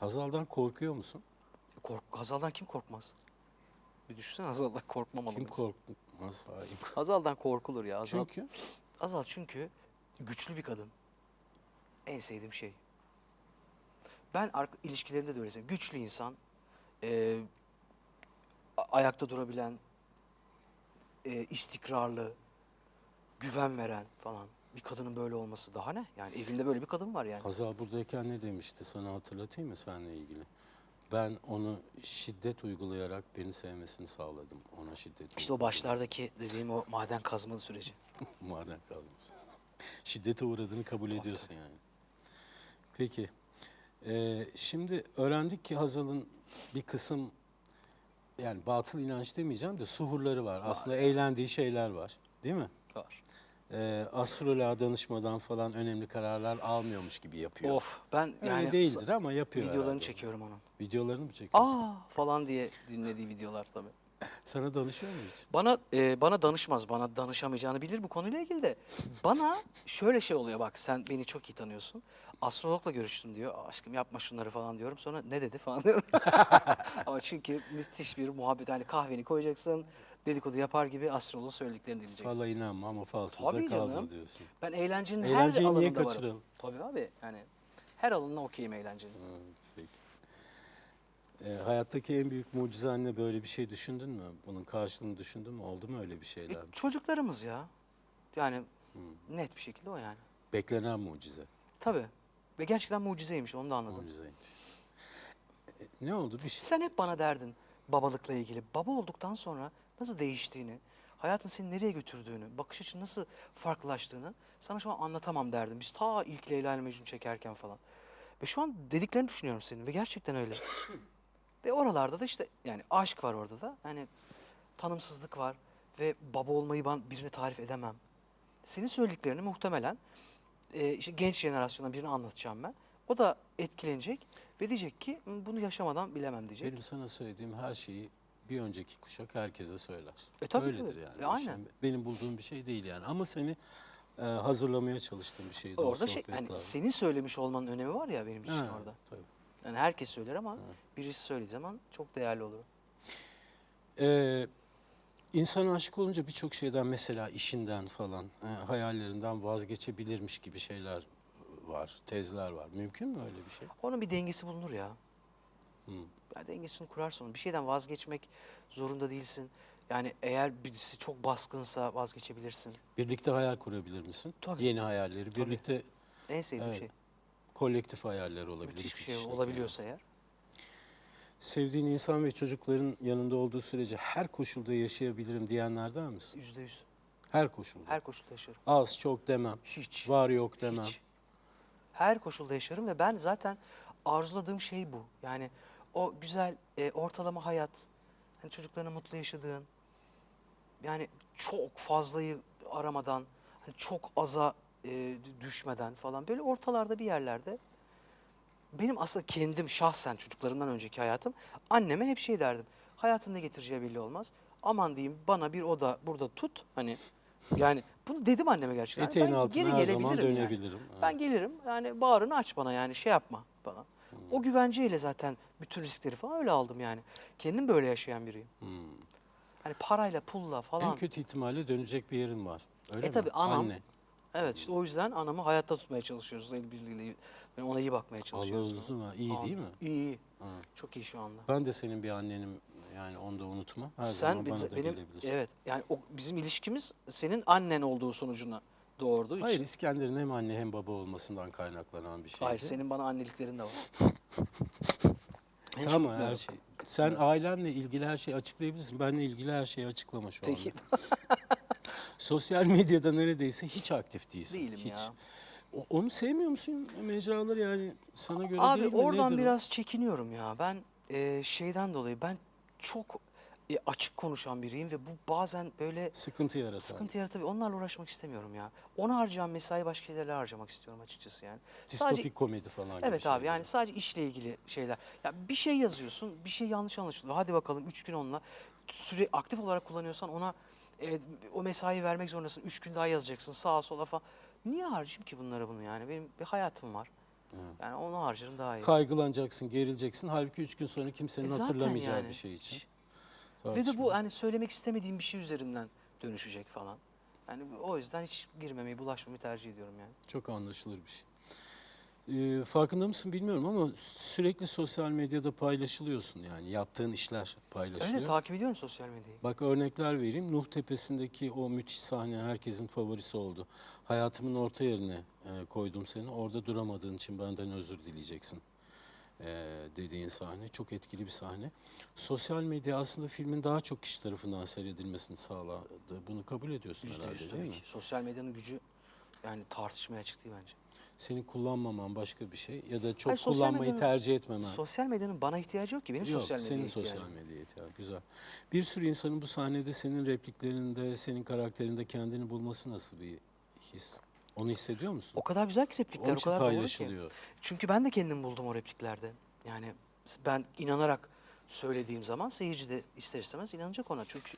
Hazal'dan korkuyor musun? Kork Hazal'dan kim korkmaz? Bir düşünsene Hazal'dan korkmamalı Kim mısın? korkmaz sahip? Hazal'dan korkulur ya. Hazal, Çünkü Hazal çünkü güçlü bir kadın. En sevdiğim şey. Ben ilişkilerimde de öyle seviyorum. Güçlü insan, e, ayakta durabilen, e, istikrarlı, güven veren falan. Bir kadının böyle olması daha ne? Yani evinde böyle bir kadın var yani. Hazal buradayken ne demişti sana hatırlatayım mı seninle ilgili? Ben onu şiddet uygulayarak beni sevmesini sağladım. Ona şiddet İşte o uyguladım. başlardaki dediğim o maden kazma süreci. Maden kazmış. Şiddete uğradığını kabul ediyorsun yani. Peki. Ee, şimdi öğrendik ki Hazal'ın bir kısım yani batıl inanç demeyeceğim de suhurları var. Aslında eğlendiği şeyler var. Değil mi? Var. Ee, astroloğa danışmadan falan önemli kararlar almıyormuş gibi yapıyor. Of ben Öyle yani değildir ama yapıyor videolarını herhalde. çekiyorum onun. Videolarını mı çekiyorsun? Aa falan diye dinlediği videolar tabii. Sana danışıyor mu hiç? Bana e, bana danışmaz. Bana danışamayacağını bilir bu konuyla ilgili de. Bana şöyle şey oluyor bak sen beni çok iyi tanıyorsun. Astrologla görüştüm diyor. "Aa, Aşkım yapma şunları falan diyorum. Sonra ne dedi falan diyorum. Ama çünkü müthiş bir muhabbet. Hani kahveni koyacaksın. Dedikodu yapar gibi astrologun söylediklerini dinleyeceksin. Fala inanma ama falsızda Tabii kalma canım. diyorsun. Ben eğlencenin Eğlenceyi her niye alanında varım. kaçıralım? Tabii abi yani her alanına okeyim eğlencenin. Ha, peki. Ee, hayattaki en büyük mucizenle böyle bir şey düşündün mü? Bunun karşılığını düşündün mü? Oldu mu öyle bir E, şeyler? çocuklarımız ya. Yani net bir şekilde o yani. Beklenen mucize. Tabii. Ve gerçekten mucizeymiş onu da anladım. Mucizeymiş. E, ne oldu? Bir şey. Sen hep bana derdin babalıkla ilgili. Baba olduktan sonra nasıl değiştiğini, hayatın seni nereye götürdüğünü, bakış açın nasıl farklılaştığını sana şu an anlatamam derdim. Biz ta ilk Leyla ile Mecnun çekerken falan. Ve şu an dediklerini düşünüyorum senin ve gerçekten öyle. ve oralarda da işte yani aşk var orada da. Yani tanımsızlık var ve baba olmayı ben birine tarif edemem. Senin söylediklerini muhtemelen e, işte genç jenerasyona birine anlatacağım ben. O da etkilenecek ve diyecek ki "Hı, bunu yaşamadan bilemem diyecek. Benim sana söylediğim her şeyi bir önceki kuşak herkese söyler. E, tabii, Öyledir tabii. yani. E, Bu şey aynen. benim bulduğum bir şey değil yani. Ama seni e, hazırlamaya çalıştığım bir şeydi o Orada şey sohbetler. yani senin söylemiş olmanın önemi var ya benim için Ha, orada. tabii. Yani herkes söyler ama birisi söylediği zaman çok değerli olur. Ee, insan aşık olunca birçok şeyden mesela işinden falan, e, hayallerinden vazgeçebilirmiş gibi şeyler var, tezler var. Mümkün mü öyle bir şey? Onun bir dengesi bulunur ya. Hı. Ya dengesini kurarsın. Bir şeyden vazgeçmek zorunda değilsin. Yani eğer birisi çok baskınsa vazgeçebilirsin. Birlikte hayal kurabilir misin? Tabii. Yeni hayalleri, birlikte En sevdiğim Evet, şey. kolektif hayaller olabilir. Müthiş bir iki şey kişilik olabiliyorsa eğer. Sevdiğin insan ve çocukların yanında olduğu sürece her koşulda yaşayabilirim diyenlerden misin? Yüzde yüz. Her koşulda. Her koşulda yaşarım. Az çok demem. Hiç. Var yok demem. Hiç. Her koşulda yaşarım ve ben zaten arzuladığım şey bu. Yani o güzel e, ortalama hayat, hani çocuklarını mutlu yaşadığın, yani çok fazlayı aramadan, hani çok aza e, düşmeden falan böyle ortalarda bir yerlerde. Benim aslında kendim şahsen çocuklarımdan önceki hayatım anneme hep şey derdim. Hayatın ne getireceği belli olmaz. Aman diyeyim bana bir oda burada tut hani yani bunu dedim anneme gerçekten. Eteğin Ben altına geri her zaman gelebilirim yani. dönebilirim. Ben gelirim yani bağrını aç bana yani şey yapma bana. O güvenceyle zaten bütün riskleri falan öyle aldım yani. Kendim böyle yaşayan biriyim. Hani parayla pulla falan. En kötü ihtimalle dönecek bir yerin var. Öyle E mi? tabii anam. Anne. Evet işte o yüzden anamı hayatta tutmaya çalışıyoruz el birliğiyle. Ben ona iyi bakmaya Allah çalışıyoruz. uzun ha. İyi değil mi? İyi iyi. Ha. Çok iyi şu anda. Ben de senin bir annenim yani onu da unutma. Her Sen zaman bana da benim gelebilirsin. evet yani o bizim ilişkimiz senin annen olduğu sonucuna doğurduğu için. Hayır İskender'in hem anne hem baba olmasından kaynaklanan bir şeydi. Hayır senin bana anneliklerin de var. Hiç Tamam her şey. Sen ailenle ilgili her şeyi açıklayabilirsin. Benle ilgili her şeyi açıklama şu Peki. anda. Sosyal medyada neredeyse hiç aktif değilsin. Değilim hiç. ya. O- Onu sevmiyor musun mecraları yani sana göre Abi değil mi? oradan Nedir o? biraz çekiniyorum ya. Ben e, şeyden dolayı ben çok e, açık konuşan biriyim ve bu bazen böyle sıkıntı yaratan. sıkıntı yaratabilir. Onlarla uğraşmak istemiyorum ya. Ona harcayacağım mesai başka şeylerle harcamak istiyorum açıkçası yani. Distopik komedi falan gibi Evet abi yani sadece işle ilgili şeyler. Ya bir şey yazıyorsun, bir şey yanlış anlaşılıyor. Hadi bakalım üç gün onunla süre aktif olarak kullanıyorsan ona e, o mesai vermek zorundasın. Üç gün daha yazacaksın sağa sola falan. Niye harcayayım ki bunlara bunu yani? Benim bir hayatım var. Yani onu harcarım daha iyi. Kaygılanacaksın, gerileceksin. Halbuki üç gün sonra kimsenin E hatırlamayacağı yani. bir şey için. Ve de bu hani söylemek istemediğim bir şey üzerinden dönüşecek falan. Yani o yüzden hiç girmemeyi, bulaşmamayı tercih ediyorum yani. Çok anlaşılır bir şey. Ee, farkında mısın bilmiyorum ama sürekli sosyal medyada paylaşılıyorsun yani yaptığın işler paylaşılıyor. Öyle takip ediyorum sosyal medyayı. Bak örnekler vereyim. Nuh Tepesi'ndeki o müthiş sahne herkesin favorisi oldu. Hayatımın orta yerine e, koydum seni. Orada duramadığın için benden özür dileyeceksin dediğin sahne. Çok etkili bir sahne. Sosyal medya aslında filmin daha çok kişi tarafından seyredilmesini sağladı. Bunu kabul ediyorsun Yüzde herhalde yüz değil tabii mi? ki. Sosyal medyanın gücü yani tartışmaya açık değil bence. Senin kullanmaman başka bir şey ya da çok Hayır, sosyal kullanmayı medyanın- tercih etmemen. Sosyal medyanın bana ihtiyacı yok ki. Benim Yok, sosyal medyaya senin ihtiyacım sosyal var. medyaya ihtiyacı. Güzel. Bir sürü insanın bu sahnede senin repliklerinde, senin karakterinde kendini bulması nasıl bir his? Onu hissediyor musun? O kadar güzel ki replikler, Onun o için kadar doğru ki. paylaşılıyor. Çünkü ben de kendimi buldum o repliklerde. Yani ben inanarak söylediğim zaman seyirci de ister istemez inanacak ona. Çünkü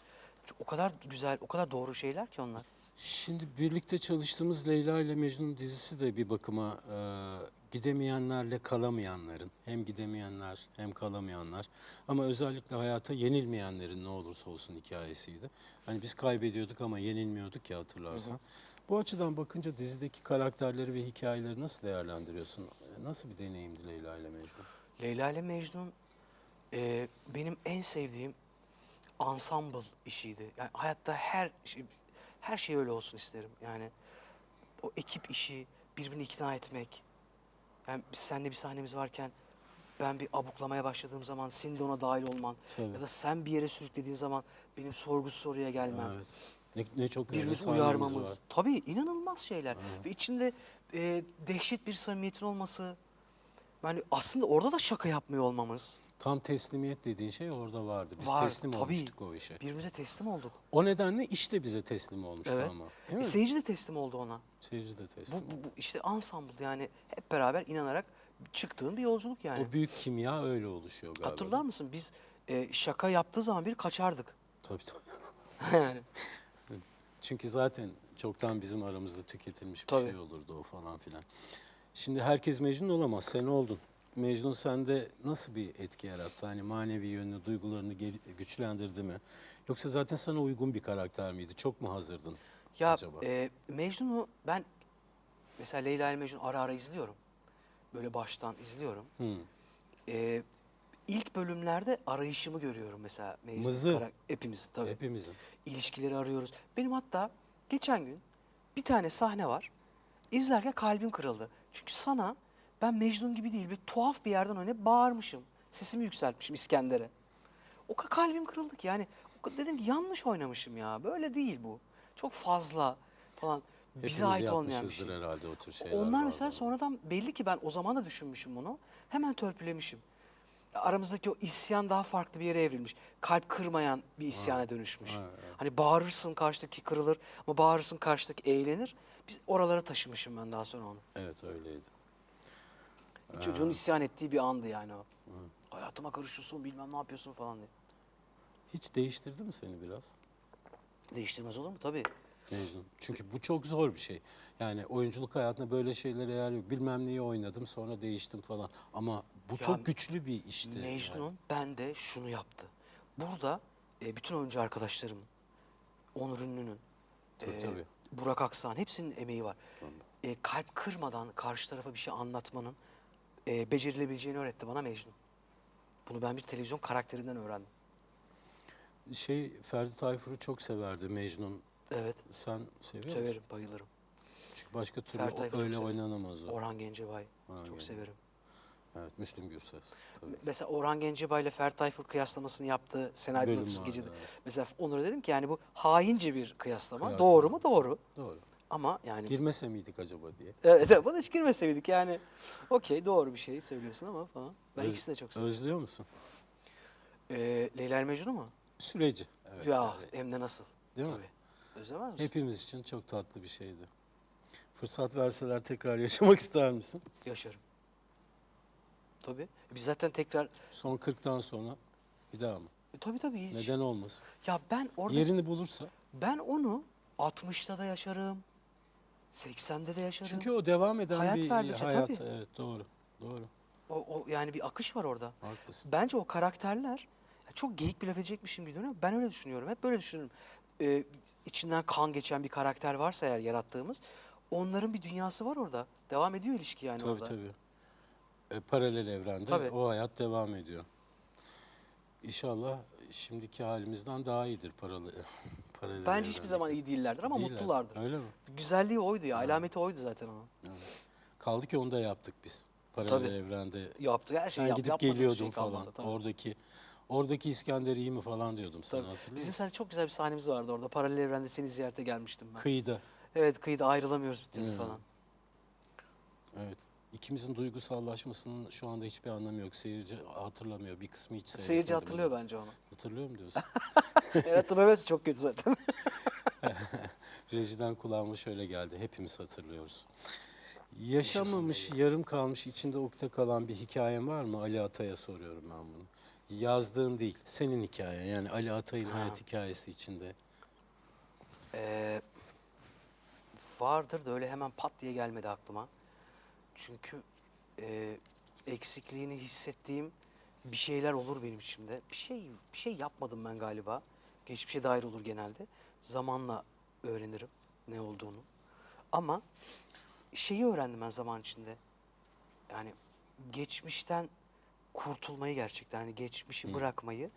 o kadar güzel, o kadar doğru şeyler ki onlar. Şimdi birlikte çalıştığımız Leyla ile Mecnun dizisi de bir bakıma e, gidemeyenlerle kalamayanların, hem gidemeyenler hem kalamayanlar ama özellikle hayata yenilmeyenlerin ne olursa olsun hikayesiydi. Hani biz kaybediyorduk ama yenilmiyorduk ya hatırlarsan. Bu açıdan bakınca dizideki karakterleri ve hikayeleri nasıl değerlendiriyorsun? Nasıl bir deneyimdi Leyla ile Mecnun? Leyla ile Mecnun e, benim en sevdiğim ensemble işiydi. Yani hayatta her şey, her şey öyle olsun isterim. Yani o ekip işi, birbirini ikna etmek. Yani biz seninle bir sahnemiz varken ben bir abuklamaya başladığım zaman senin de ona dahil olman Tabii. ya da sen bir yere sürüklediğin zaman benim sorgusuz soruya gelmem. Evet. Ne, ne çok öyle Birbirimizi sahnemiz uyarmamız. var. Tabii inanılmaz şeyler. Ve içinde e, dehşet bir samimiyetin olması. Yani aslında orada da şaka yapmıyor olmamız. Tam teslimiyet dediğin şey orada vardı. Biz Var, teslim tabii. olmuştuk o işe. Birbirimize teslim olduk. O nedenle iş de bize teslim olmuştu Evet. ama. E, Değil mi? seyirci de teslim oldu ona. Seyirci de Bu, teslim. bu, bu işte ensemble yani hep beraber inanarak çıktığın bir yolculuk yani. O büyük kimya öyle oluşuyor galiba. Hatırlar mısın biz e, şaka yaptığı zaman bir kaçardık. Tabii tabii. yani Çünkü zaten çoktan bizim aramızda tüketilmiş bir Tabii. şey olurdu o falan filan. Şimdi herkes Mecnun olamaz. Sen oldun. Mecnun sende nasıl bir etki yarattı? Hani manevi yönünü, duygularını güçlendirdi mi? Yoksa zaten sana uygun bir karakter miydi? Çok mu hazırdın ya acaba? e, Mecnun'u ben mesela Leyla ile Mecnun ara ara izliyorum. Böyle baştan izliyorum. Hı. E, ilk bölümlerde arayışımı görüyorum mesela. Mecnun Mızı. karak- Hepimiz tabii. Hepimizin. ilişkileri arıyoruz. Benim hatta geçen gün bir tane sahne var. İzlerken kalbim kırıldı. Çünkü sana ben Mecnun gibi değil bir tuhaf bir yerden oynayıp bağırmışım. Sesimi yükseltmişim İskender'e. O kadar kalbim kırıldı ki yani dedim ki yanlış oynamışım ya. Böyle değil bu. Çok fazla falan. Bize Hepimiz ait olmayan bir şey. herhalde o tür şeyler. Onlar mesela bazen. sonradan belli ki ben o zaman da düşünmüşüm bunu. Hemen törpülemişim. Aramızdaki o isyan daha farklı bir yere evrilmiş. Kalp kırmayan bir isyana dönüşmüş. Ha, evet. Hani bağırırsın karşıdaki kırılır ama bağırırsın karşıdaki eğlenir. Biz oralara taşımışım ben daha sonra onu. Evet öyleydi. Çocuğun isyan ettiği bir andı yani o. Hayatıma karışıyorsun bilmem ne yapıyorsun falan diye. Hiç değiştirdi mi seni biraz? Değiştirmez olur mu? Tabii. Mecnun. Çünkü bu çok zor bir şey. Yani oyunculuk hayatında böyle şeylere yer yok. Bilmem neyi oynadım sonra değiştim falan. Ama bu çok güçlü bir işti. Mecnun ben de şunu yaptı. Burada e, bütün oyuncu arkadaşlarım, Onur Ünlü'nün, Tabii, e, tabii. Burak Aksan hepsinin emeği var. E, kalp kırmadan karşı tarafa bir şey anlatmanın e, becerilebileceğini öğretti bana Mecnun. Bunu ben bir televizyon karakterinden öğrendim. Şey Ferdi Tayfur'u çok severdi Mecnun. Evet, Sen seviyor musun? severim, bayılırım. Çünkü başka türlü Ferdi çok öyle severim. oynanamaz o. Orhan Gencebay Orhan çok Gencebay. severim. Evet Müslüm Gürses. Tabii. Mesela Orhan Gencebay ile Ferdi Tayfur kıyaslamasını yaptığı Senaryo Bölüm Anlatıcısı vardı, Gece'de. evet. Mesela Onur'a dedim ki yani bu haince bir kıyaslama. Kıyaslama. Doğru mu? Doğru. Doğru. Ama yani Girmese miydik acaba diye. Evet, evet buna hiç girmeseydik yani. Okey doğru bir şey söylüyorsun ama falan. Ben Öz- ikisini de çok seviyorum. Özlüyor musun? Ee, Leyla ile mu? Süreci. Evet. ya evet. hem de nasıl? Değil mi? Tabii. Özlemez misin? Hepimiz için çok tatlı bir şeydi. Fırsat verseler tekrar yaşamak ister misin? Yaşarım. Tabii. Biz zaten tekrar... Son 40'tan sonra bir daha mı? E, tabii tabii hiç. Neden olmasın? Ya ben orada... Yerini bulursa Ben onu 60'ta da yaşarım. 80'de de yaşadın. Çünkü o devam eden Hayat bir verdikçe hayat. tabii. Evet doğru. Doğru. o, o yani bir akış var orada. Haklısın. Bence o karakterler çok geyik bir laf edecekmişim gibi dönüyor. Ben öyle düşünüyorum. Hep böyle düşünürüm. Ee, içinden kan geçen bir karakter varsa eğer yarattığımız onların bir dünyası var orada. Devam ediyor ilişki yani Tabii orada. tabii. E, paralel evrende Tabii. o hayat devam ediyor. İnşallah şimdiki halimizden daha iyidir paralel. paralel Bence hiçbir zaman iyi değillerdir ama Değiller. mutlulardır. Öyle mi? Güzelliği oydu ya. Alameti oydu zaten onun. Kaldı ki onu da yaptık biz. Paralel Tabii. evrende. Yaptı her şeyi Sen yap, gidip geliyordun şey falan. kalmadı, tabii. Oradaki oradaki İskender iyi mi falan diyordum sana hatırlıyor Bizim musun? sana çok güzel bir sahnemiz vardı orada. Paralel evrende seni ziyarete gelmiştim ben. Kıyıda. evet kıyıda ayrılamıyoruz bir türlü Hmm. falan. Evet. İkimizin duygusallaşmasının şu anda hiçbir anlamı yok. Seyirci hatırlamıyor. Bir kısmı hiç seyretmedi. Seyirci hatırlıyor bunu. bence onu. Hatırlıyor mu diyorsun? Eğer hatırlamıyorsa çok kötü zaten. Rejiden kulağıma şöyle geldi. Hepimiz hatırlıyoruz. Yaşamamış, yarım kalmış, içinde ukde kalan bir hikayen var mı? Ali Atay'a soruyorum ben bunu. Yazdığın değil, senin hikayen. Yani Ali Atay'ın Ha. hayat hikayesi içinde. Ee, vardır da öyle hemen pat diye gelmedi aklıma. Çünkü e, eksikliğini hissettiğim bir şeyler olur benim içimde. Bir şey bir şey yapmadım ben galiba. Geçmişe dair olur genelde. Zamanla öğrenirim ne olduğunu. Ama şeyi öğrendim ben zaman içinde. Yani geçmişten kurtulmayı gerçekten hani geçmişi bırakmayı,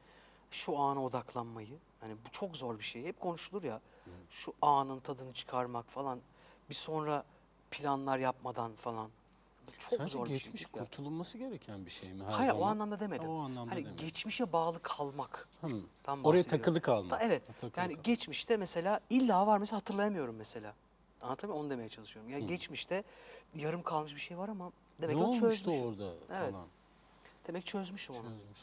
şu ana odaklanmayı. Hani bu çok zor bir şey. Hep konuşulur ya. Şu anın tadını çıkarmak falan. Bir sonra planlar yapmadan falan. Çok Sence zor bir geçmiş şey. ya. kurtulunması gereken bir şey mi her Hayır zaman? o anlamda demedim. O anlamda hani demedim. geçmişe bağlı kalmak. Hmm. Oraya takılı kalmak. Ta- evet. Takılı yani kalmak. geçmişte mesela illa var mesela hatırlayamıyorum mesela. Anlatabiliyor? Onu demeye çalışıyorum. Yani geçmişte yarım kalmış bir şey var ama demek ne ki onu olmuştu çözmüşüm. orada Evet. falan. Demek çözmüşüm onu. Çözmüş.